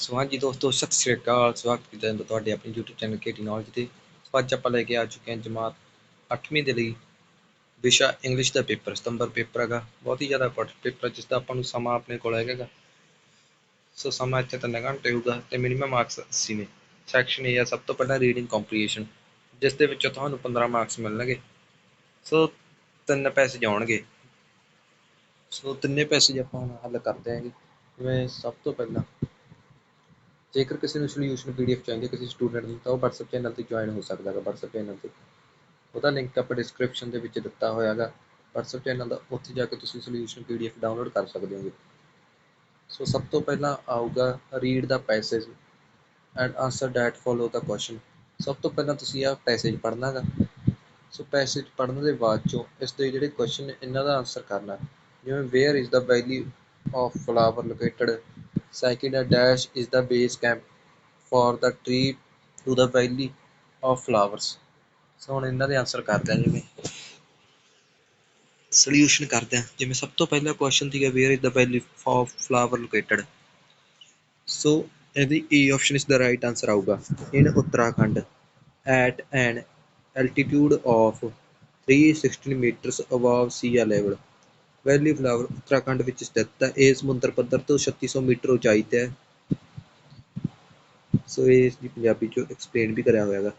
ਸੋ ਹਾਂਜੀ ਦੋਸਤੋ, ਸਤਿ ਸ੍ਰੀ ਅਕਾਲ। ਸਵਾਗਤ ਕੀਤਾ ਜਾਂਦਾ ਤੁਹਾਡੇ ਆਪਣੇ YouTube ਚੈਨਲ ਕੇਟੀ ਨੌਲੇਜ ਤੇ। ਸੋ ਅੱਜ ਆਪਾਂ ਲੈ ਕੇ ਆ ਚੁੱਕੇ ਹਾਂ ਜਮਾਤ 8ਵੀਂ ਦੇ ਲਈ ਵਿਸ਼ਾ ਇੰਗਲਿਸ਼ ਦਾ ਪੇਪਰ, ਸਤੰਬਰ ਪੇਪਰ ਹੈਗਾ। ਬਹੁਤ ਹੀ ਜ਼ਿਆਦਾ ਇੰਪੋਰਟੈਂਟ ਪੇਪਰ ਜਿਸ ਦਾ ਆਪਾਂ ਨੂੰ ਸਮਾਂ ਆਪਣੇ ਕੋਲ ਹੈਗਾ ਸੋ ਸਮਾਂ ਇੱਥੇ ਤਿੰਨ ਘੰਟੇ ਹੋਊਗਾ ਤੇ ਮਿਨੀਮਮ ਮਾਰਕਸ 80 ਨੇ। ਸੈਕਸ਼ਨ ਏ ਆ, ਸਭ ਤੋਂ ਪਹਿਲਾਂ ਰੀਡਿੰਗ ਕੰਪਰੀਹੈਂਸ਼ਨ ਜਿਸ ਦੇ ਵਿੱਚੋਂ ਤੁਹਾਨੂੰ 15 ਮਾਰਕਸ ਮਿਲਣਗੇ। ਸੋ ਤਿੰਨ ਪੈਸੇ ਜਾਣਗੇ। ਸੋ ਤਿੰਨੇ ਪੈਸੇ ਆਪਾਂ ਹੱਲ ਕਰਦੇ ਆਂਗੇ ਜਿਵੇਂ ਸਭ ਤੋਂ ਪਹਿਲਾਂ ਜੇਕਰ ਕਿਸੇ ਨੂੰ ਸੋਲੂਸ਼ਨ ਪੀਡੀਐਫ ਚਾਹੀਦੀ ਕਿਸੇ ਸਟੂਡੈਂਟ ਨੂੰ, ਤਾਂ ਉਹ WhatsApp ਚੈਨਲ ਤੇ ਜੁਆਇਨ ਹੋ ਸਕਦਾ ਹੈ WhatsApp ਚੈਨਲ ਤੇ। ਉਹਦਾ ਲਿੰਕ ਆਪਾਂ ਡਿਸਕ੍ਰਿਪਸ਼ਨ ਦੇ ਵਿੱਚ ਦਿੱਤਾ ਹੋਇਆ ਹੈਗਾ। WhatsApp ਚੈਨਲ ਦਾ ਉੱਥੇ ਜਾ ਕੇ ਤੁਸੀਂ ਸੋਲੂਸ਼ਨ ਪੀਡੀਐਫ ਡਾਊਨਲੋਡ ਕਰ ਸਕਦੇ ਹੋਗੇ। ਸੋ ਸਭ ਤੋਂ ਪਹਿਲਾਂ ਆਊਗਾ read the passage and answer that follow the question ਸਭ ਤੋਂ ਪਹਿਲਾਂ ਤੁਸੀਂ ਆ ਪੈਸੇਜ ਪੜ੍ਹਨਾ ਹੈਗਾ। ਸੋ ਪੈਸੇਜ ਪੜ੍ਹਨ ਦੇ ਬਾਅਦ ਚੋਂ ਇਸ ਦੇ ਜਿਹੜੇ ਕੁਐਸਚਨ ਇਹਨਾਂ ਦਾ ਆਨਸਰ ਕਰਨਾ। ਜਿਵੇਂ where is the valley of flower located Second, a dash is the base camp for the tree to the valley of flowers. So ਹੁਣ ਇਹਨਾਂ ਦੇ ਆਨਸਰ ਕਰਦੇ ਹਾਂ ਜਿਵੇਂ ਸੋਲੂਸ਼ਨ ਕਰਦੇ ਹਾਂ ਜਿਵੇਂ ਸਭ ਤੋਂ ਪਹਿਲਾ ਕੁਐਸਚਨ ਸੀਗਾ where is the valley of flower located so ਇਹਦੀ ਏ ਆਪਸ਼ਨ ਇਸ ਦਾ ਰਾਈਟ ਆਨਸਰ ਆਊਗਾ। In Uttarakhand at an altitude of 316 meters above sea level valley flower Uttarakhand ਵਿੱਚ ਸਥਿਤ ਹੈ। ਇਹ ਸਮੁੰਦਰ ਪੱਧਰ ਤੋਂ 3600 ਮੀਟਰ ਉਚਾਈ ਤੇ ਹੈ। ਸੋ ਇਹ ਇਸ ਦੀ ਪੰਜਾਬੀ 'ਚੋਂ ਐਕਸਪਲੇਨ ਵੀ ਕਰਿਆ ਹੋਇਆ ਹੈਗਾ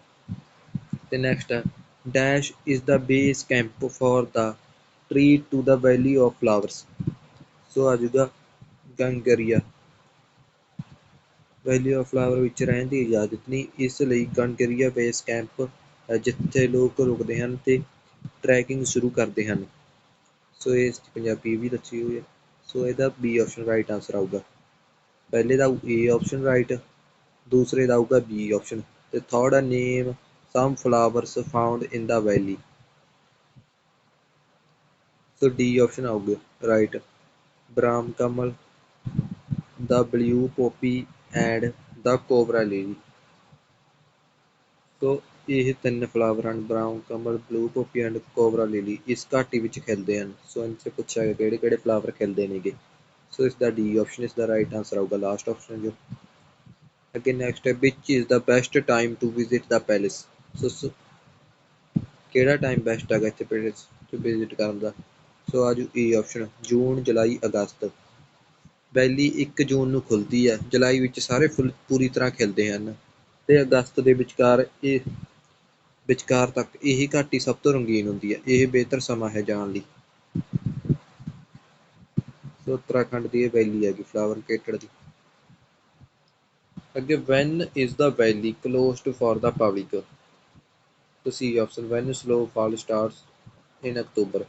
ਤੇ ਨੈਕਸਟ ਹੈ। Dash is the base camp for the trek to the valley of flowers so ਆ ਜੂਗਾ ਗੰਗਰੀਆ। ਵੈਲੀ ਆਫ ਫਲਾਵਰ ਵਿੱਚ ਰਹਿਣ ਦੀ ਇਜਾਜ਼ਤ ਨਹੀਂ। ਇਸ ਲਈ ਗੰਗਰੀਆ ਬੇਸ ਕੈਂਪ ਹੈ, ਜਿੱਥੇ ਲੋਕ ਰੁਕਦੇ ਹਨ ਤੇ ਟਰੈਕਿੰਗ ਸ਼ੁਰੂ ਕਰਦੇ ਹਨ। ਸੋ ਇਸ ਦੀ ਪੰਜਾਬੀ ਵੀ ਦੱਸੀ ਹੋਈ ਹੈ। ਸੋ ਇਹਦਾ ਬੀ ਆਪਸ਼ਨ ਰਾਈਟ ਆਨਸਰ ਆਊਗਾ। ਪਹਿਲੇ ਦਾ ਏ ਆਪਸ਼ਨ ਰਾਈਟ ਦੂਸਰੇ ਦਾ ਆਊਗਾ ਬੀ ਆਪਸ਼ਨ ਤੇ ਥਰਡ ਆ name some flowers found in the valley so D option ਆਊਗਾ right Brahm Kamal the blue poppy and the cobra lily so ਇਹ ਤਿੰਨ ਫਲਾਵਰ ਹਨ brown Kamal blue poppy and cobra lily ਇਸ ਘਾਟੀ ਵਿੱਚ ਖਿਲਦੇ ਹਨ। ਸੋ ਇਹਨਾਂ ਸੇ ਪੁੱਛਿਆ ਗਿਆ ਕਿਹੜੇ ਕਿਹੜੇ ਫਲਾਵਰ ਖਿਲਦੇ ਨੇਗੇ। ਸੋ ਇਸ ਦਾ ਡੀ ਆਪਸ਼ਨ ਇਸ ਦਾ ਰਾਈਟ ਆਨਸਰ ਆਊਗਾ ਲਾਸਟ ਆਪਸ਼ਨ ਜੋ। ਅੱਗੇ ਨੈਕਸਟ ਹੈ which is the best time to visit the palace so ਕਿਹੜਾ ਟਾਈਮ ਬੈਸਟ ਹੈਗਾ ਇੱਥੇ ਪੈਲੇਸ ਤੇ ਵਿਜ਼ਿਟ ਕਰਨ ਦਾ? ਸੋ ਆਜੂ ਈ ਆਪਸ਼ਨ ਜੂਨ, ਜੁਲਾਈ, ਅਗਸਤ। ਵੈਲੀ 1 ਜੂਨ ਨੂੰ ਖੁੱਲਦੀ ਹੈ। ਜੁਲਾਈ ਵਿੱਚ ਸਾਰੇ ਫੁੱਲ ਪੂਰੀ ਤਰ੍ਹਾਂ ਖਿਲਦੇ ਹਨ। ਤੇ ਅਗਸਤ ਦੇ ਵਿਚਕਾਰ ਇਹ ਵਿਚਕਾਰ ਤੱਕ ਇਹੀ ਘਾਟੀ ਸਭ ਤੋਂ ਰੰਗੀਨ ਹੁੰਦੀ ਹੈ। ਇਹ ਬਿਹਤਰ ਸਮਾਂ ਹੈ ਜਾਣ ਲਈ। ਸੋ ਉੱਤਰਾਖੰਡ ਦੀ ਇਹ ਵੈਲੀ ਹੈਗੀ, ਫਲਾਵਰ ਕੇਟਡ ਦੀ। ਅੱਗੇ when is the valley closed for the public ਤੁਸੀਂ option when snowfall starts in October.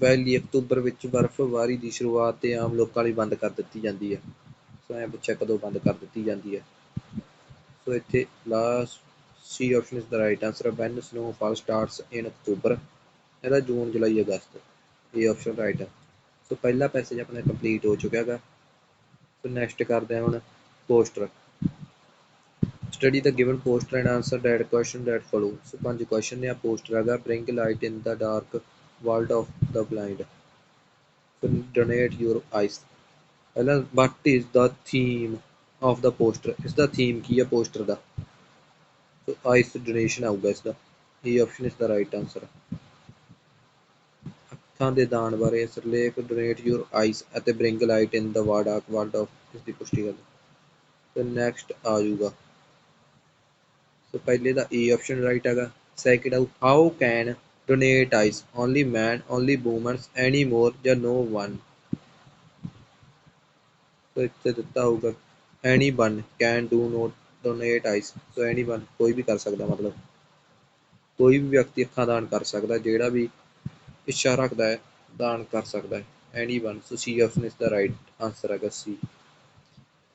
Valley October ਵਿੱਚ ਬਰਫ਼ਬਾਰੀ ਦੀ ਸ਼ੁਰੂਆਤ ਤੇ ਆਮ ਲੋਕਾਂ ਲਈ ਬੰਦ ਕਰ ਦਿੱਤੀ ਜਾਂਦੀ ਹੈ। ਸੋ ਐ ਪੁੱਛਿਆ ਕਦੋਂ ਬੰਦ ਕਰ ਦਿੱਤੀ ਜਾਂਦੀ ਹੈ। ਸੋ ਇੱਥੇ last C option is the right answer when snowfall starts in October ਇਹਦਾ ਜੂਨ, ਜੁਲਾਈ, ਅਗਸਤ, ਇਹ ਆਪਸ਼ਨ ਰਾਈਟ ਹੈ। ਸੋ ਪਹਿਲਾ ਪੈਸੇਜ ਆਪਣਾ ਕੰਪਲੀਟ ਹੋ ਚੁੱਕਿਆ ਹੈਗਾ। ਸੋ ਨੈਕਸਟ ਕਰਦੇ ਹਾਂ ਹੁਣ poster study the given poster and answer that question that follow so ਪੰਜ ਕੁਐਸਚਨ ਨੇ ਆ ਪੋਸਟਰ ਹੈਗਾ। Bring light in the dark world of the blind so donate your eyes ਪਹਿਲਾਂ what is the theme of the poster ਇਸ ਦਾ theme ਕੀ ਹੈ poster ਦਾ? ਸੋ ਆਈਸ ਡੋਨੇਸ਼ਨ ਆਊਗਾ ਇਸ ਦਾ ਇਹ ਆਪਸ਼ਨ ਇਸ ਦਾ ਰਾਈਟ ਆਨਸਰ ਅੱਖਾਂ ਦੇ ਦਾਨ ਬਾਰੇ ਸਰਲੇਖ ਡੋਨੇਟ ਯੂਰ ਆਈਸ ਅਤੇ ਬ੍ਰਿੰਗ ਲਾਈਟ ਇਨ ਦਾ ਵਾਰਡਾਕ ਵਰਲਡ ਆਫ ਇਸ ਦੀ ਪੁਸ਼ਟੀ ਕਰ ਤੇ ਨੈਕਸਟ ਆ ਜਾਊਗਾ। ਸੋ ਪਹਿਲੇ ਦਾ ਏ ਆਪਸ਼ਨ ਰਾਈਟ ਹੈਗਾ। ਸੈਕਿੰਡ ਆਊ how can donate eyes only men only womens any more ਜਾਂ ਨੋ ਵਨ ਸੋ ਇੱਥੇ ਦਿੱਤਾ ਹੋਊਗਾ anyone can do not donate eyes so any ਕੋਈ ਵੀ ਕਰ ਸਕਦਾ ਮਤਲਬ। ਕੋਈ ਵੀ ਵਿਅਕਤੀ ਅੱਖਾਂ ਦਾਨ ਕਰ ਸਕਦਾ, ਜਿਹੜਾ ਵੀ ਇੱਛਾ ਰੱਖਦਾ ਹੈ, ਦਾਨ ਕਰ ਸਕਦਾ ਹੈ। ਐਨੀ ਸੋ ਸੀ ਆਪਸ਼ਨ ਇਸ ਦਾ ਰਾਈਟ ਆਨਸਰ ਹੈਗਾ ਸੀ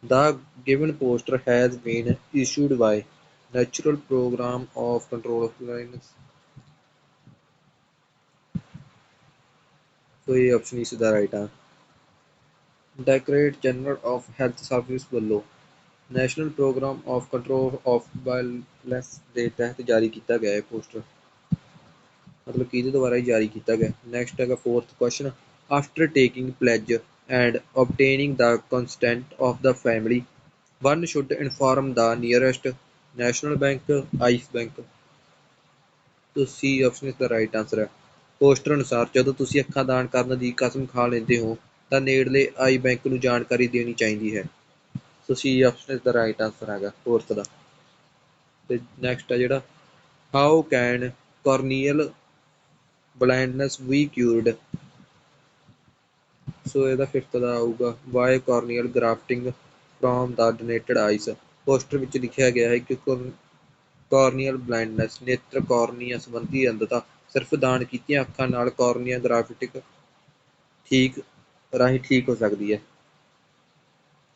The given poster has been issued by Natural Program of Control of Blindness. So ਇਹ ਆਪਸ਼ਨ ਇਸ ਦਾ ਰਾਈਟ ਆ directorate general of health service ਵੱਲੋਂ national programme of control of violence ਦੇ ਤਹਿਤ ਜਾਰੀ ਕੀਤਾ ਗਿਆ ਹੈ ਪੋਸਟਰ। ਮਤਲਬ ਕਿਹਦੇ ਦੁਆਰਾ ਹੀ ਜਾਰੀ ਕੀਤਾ ਗਿਆ? ਨੈਕਸਟ ਹੈਗਾ fourth question after taking pledge and obtaining the consent of the family one should inform the nearest national bank eyes bank ਤੋ ਸੀ ਆਪਸ਼ਨ ਇਸ ਦਾ ਰਾਈਟ ਆਨਸਰ ਹੈ। ਪੋਸਟਰ ਅਨੁਸਾਰ, ਜਦੋਂ ਤੁਸੀਂ ਅੱਖਾਂ ਦਾਨ ਕਰਨ ਦੀ ਕਸਮ ਖਾ ਲੈਂਦੇ ਹੋ, ਤਾਂ ਨੇੜਲੇ ਆਈ ਬੈਂਕ ਨੂੰ ਜਾਣਕਾਰੀ ਦੇਣੀ ਚਾਹੀਦੀ ਹੈ। ਸੋ ਸੀ ਆਪਸ਼ਨ ਇਸ ਦਾ ਰਾਈਟ ਆਨਸਰ ਹੈਗਾ ਫੋਰਥ ਦਾ। ਤੇ ਨੈਕਸਟ ਹੈ ਜਿਹੜਾ how can corneal blindness be cured? So ਇਹਦਾ ਫਿਫਥ ਦਾ ਆਊਗਾ by corneal grafting from the donated eyes? Poster ਵਿੱਚ ਲਿਖਿਆ ਗਿਆ ਹੈ ਕਿ corneal ਬਲਾਈਂਡਨੈਸ ਨੇਤਰ ਕਾਰਨੀਆ ਸੰਬੰਧੀ ਅੰਧਤਾ, ਸਿਰਫ ਦਾਨ ਕੀਤੀਆਂ ਅੱਖਾਂ ਨਾਲ cornea grafting ਠੀਕ ਰਾਹੀਂ ਠੀਕ ਹੋ ਸਕਦੀ ਹੈ।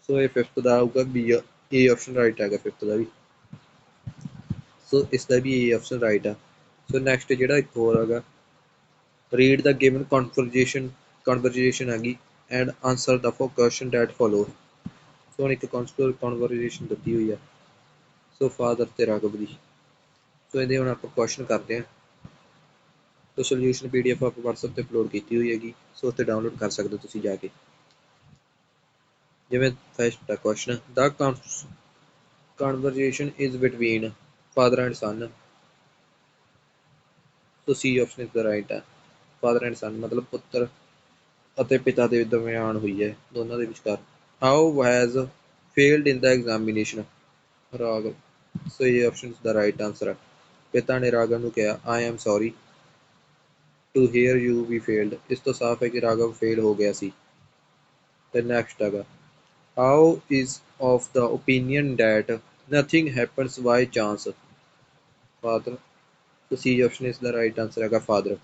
ਸੋ ਇਹ ਫਿਫਥ ਦਾ ਆਊਗਾ ਬੀ ਏ ਆਪਸ਼ਨ ਰਾਈਟ ਹੈਗਾ ਫਿਫਥ ਦਾ ਵੀ। ਸੋ ਇਸ ਦਾ ਵੀ ਏ ਆਪਸ਼ਨ ਰਾਈਟ ਆ। ਸੋ ਨੈਕਸਟ ਜਿਹੜਾ ਇੱਕ ਹੋਰ ਹੈਗਾ read the given conversation conversation ਹੈਗੀ and answer the four question that follow so ਹੁਣ ਇੱਕ ਕਨਸਟਰ ਕਨਵਰਜੇਸ਼ਨ ਦਿੱਤੀ ਹੋਈ ਆ। ਸੋ ਫਾਦਰ ਤੇ ਰਾਘਵ ਦੀ। ਸੋ ਇਹਦੇ ਹੁਣ ਆਪਾਂ ਕੁਐਸਚਨ ਕਰਦੇ ਹਾਂ। ਸੋ ਸੋਲੂਸ਼ਨ ਪੀਡੀਐਫ ਆਪਾਂ WhatsApp ਤੇ ਅਪਲੋਡ ਕੀਤੀ ਹੋਈ ਹੈਗੀ। ਸੋ ਉੱਥੇ ਡਾਊਨਲੋਡ ਕਰ ਸਕਦੇ ਹੋ ਤੁਸੀਂ ਜਾ ਕੇ। ਜਿਵੇਂ ਫਸਟ ਦਾ ਕੁਐਸਚਨ ਦਾ conversation is between father and son. So C option is the right ਹੈ। ਫਾਦਰ ਐਂਡ ਸਨ ਮਤਲਬ ਪੁੱਤਰ ਅਤੇ ਪਿਤਾ ਦੇ ਦਰਮਿਆਨ ਹੋਈ ਹੈ। ਦੋਨਾਂ ਦੇ ਵਿਚਕਾਰ। How has failed in the examination Raag. So ਇਹ ਆਪਸ਼ਨ ਦਾ ਰਾਈਟ ਆਨਸਰ ਹੈ। ਪਿਤਾ ਨੇ ਰਾਗਵ ਨੂੰ ਕਿਹਾ I am sorry to hear you we failed ਇਸ ਤੋਂ ਸਾਫ਼ ਹੈ ਕਿ ਰਾਗਵ ਫੇਲ ਹੋ ਗਿਆ ਸੀ। ਤੇ ਨੈਕਸਟ ਹੈਗਾ। How is of the opinion that nothing happens by chance father so C option ਇਸ ਦਾ ਰਾਈਟ ਆਨਸਰ ਹੈਗਾ ਫਾਦਰ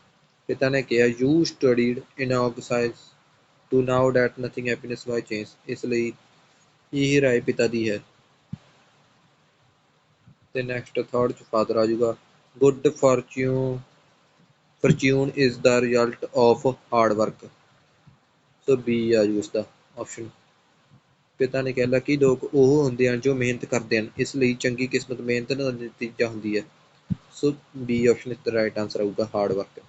ਪਿਤਾ ਨੇ ਕਿਹਾ you studied in ਆਗਸਾਈਜ਼ to know that nothing happiness by chance ਇਸ ਲਈ ਇਹ ਰਾਏ ਪਿਤਾ ਦੀ ਹੈ। ਤੇ ਨੈਕਸਟ ਥਰਡ ਚ ਫਾਦਰ ਆ ਜਾਊਗਾ। Good fortune fortune is the result of hard work so B ਆ ਜੂ ਇਸ ਦਾ ਆਪਸ਼ਨ ਪਿਤਾ ਨੇ ਕਿਹਾ ਕਿ ਲੋਕ ਉਹ ਹੁੰਦੇ ਹਨ ਜੋ ਮਿਹਨਤ ਕਰਦੇ ਹਨ, ਇਸ ਲਈ ਚੰਗੀ ਕਿਸਮਤ ਮਿਹਨਤ ਦਾ ਨਤੀਜਾ ਹੁੰਦੀ ਹੈ। ਸੋ ਬੀ ਆਪਸ਼ਨ ਇਸ ਦਾ ਰਾਈਟ ਆਨਸਰ ਆਊਗਾ ਹਾਰਡ ਵਰਕ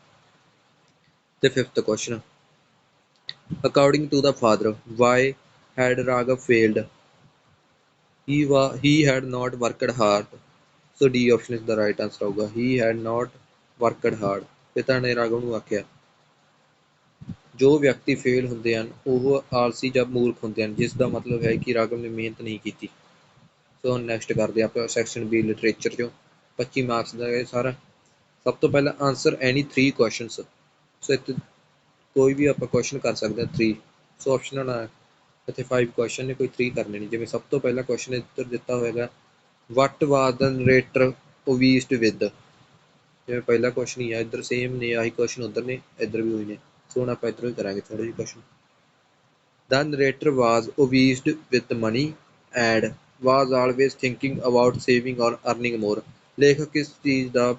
ਤੇ fifth question according to the father why had Raghav failed he was he had not worked hard. So d option is the right answer ਹੋਊਗਾ he had not worked hard. ਪਿਤਾ ਨੇ ਰਾਘਵ ਨੂੰ ਆਖਿਆ ਜੋ ਵਿਅਕਤੀ fail ਹੁੰਦੇ ਹਨ, ਉਹ ਆਲਸੀ ਜਾਂ ਮੂਰਖ ਹੁੰਦੇ ਹਨ, ਜਿਸ ਦਾ ਮਤਲਬ ਹੈ ਕਿ ਰਾਘਵ ਨੇ ਮਿਹਨਤ ਨਹੀਂ ਕੀਤੀ। ਸੋ ਨੈਕਸਟ ਕਰਦੇ ਆਪਾਂ ਸੈਕਸ਼ਨ ਬੀ ਲਿਟਰੇਚਰ ਚੋਂ। 25 ਮਾਰਕਸ ਦਾ ਇਹ ਸਾਰਾ। ਸਭ ਤੋਂ ਪਹਿਲਾਂ ਆਨਸਰ ਐਨੀ 3 ਕੁਐਸਚਨਸ ਸੋ ਇੱਥੇ ਕੋਈ ਵੀ ਆਪਾਂ ਕੁਐਸਚਨ ਕਰ ਸਕਦੇ ਹਾਂ 3 ਸੋ ਆਪਸ਼ਨ ਨਾ ਇੱਥੇ 5 ਕੁਐਸਚਨ ਨੇ, ਕੋਈ 3 ਕਰਨੇ ਨਹੀਂ। ਜਿਵੇਂ ਸਭ ਤੋਂ ਪਹਿਲਾ ਕੁਐਸਚਨ ਇੱਧਰ ਦਿੱਤਾ ਹੋਏਗਾ ਵਟ ਵਾਸ ਦਾ ਨਰੇਟਰ ਓਵੀਸਡ ਵਿਦ ਜਿਵੇਂ ਪਹਿਲਾ ਕੁਐਸਚਨ ਹੀ ਆ, ਇੱਧਰ ਸੇਮ ਨੇ, ਆਹੀ ਕੁਐਸਚਨ ਉੱਧਰ ਨੇ, ਇੱਧਰ ਵੀ ਹੋਈ ਨੇ। ਸੋ ਹੁਣ ਆਪਾਂ ਇੱਧਰੋਂ ਹੀ ਕਰਾਂਗੇ ਥੋੜੇ ਜਿਹੇ question the narrator was obsessed with money and was always thinking about saving or earning more ਲੇਖਕ ਕਿਸ ਚੀਜ਼ ਦਾ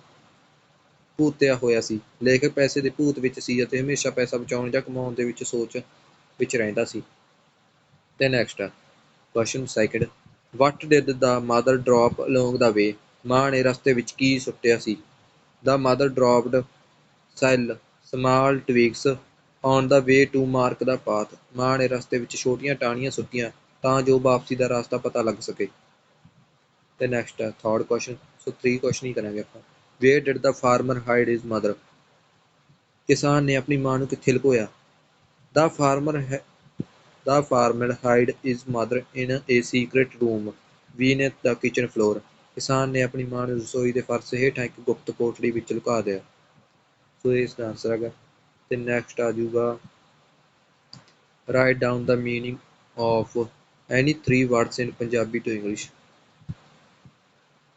ਭੂਤਿਆ ਹੋਇਆ ਸੀ? ਲੇਖਕ ਪੈਸੇ ਦੇ ਭੂਤ ਵਿੱਚ ਸੀ ਅਤੇ ਹਮੇਸ਼ਾ ਪੈਸਾ ਬਚਾਉਣ ਜਾਂ ਕਮਾਉਣ ਦੇ ਵਿੱਚ ਸੋਚ ਵਿੱਚ ਰਹਿੰਦਾ ਸੀ। ਤੇ next question second what did the mother drop along the way ਮਾਂ ਨੇ ਰਸਤੇ ਵਿੱਚ ਕੀ ਸੁੱਟਿਆ ਸੀ? The mother dropped several small twigs on the way to mark the path ਮਾਂ ਨੇ ਰਸਤੇ ਵਿੱਚ ਛੋਟੀਆਂ ਟਾਹਣੀਆਂ ਸੁੱਟੀਆਂ ਤਾਂ ਜੋ ਵਾਪਸੀ ਦਾ ਰਸਤਾ ਪਤਾ ਲੱਗ ਸਕੇ। ਤੇ ਨੈਕਸਟ ਹੈ ਥਰਡ ਕੁਐਸਚਨ ਸੋ 3 ਕੁਐਸਚਨ ਹੀ ਕਰਾਂਗੇ ਆਪਾਂ। Where did the farmer hide his mother ਕਿਸਾਨ ਨੇ ਆਪਣੀ ਮਾਂ ਨੂੰ ਕਿੱਥੇ ਲੁਕੋਇਆ? ਦਾ ਫਾਰਮਰ ਹੈ The farmer hid his mother in a secret room beneath the kitchen floor ਕਿਸਾਨ ਨੇ ਆਪਣੀ ਮਾਂ ਨੂੰ ਰਸੋਈ ਦੇ ਫਰਸ਼ ਹੇਠਾਂ ਇੱਕ ਗੁਪਤ ਕੋਠੜੀ ਵਿੱਚ ਲੁਕਾ ਦਿਆ। ਸੋ ਇਸ ਦਾ ਆਨਸਰ ਹੈਗਾ। ਤੇ ਨੈਕਸਟ ਆ ਜਾਊਗਾ। Write down the meaning of any 3 words in Punjabi to English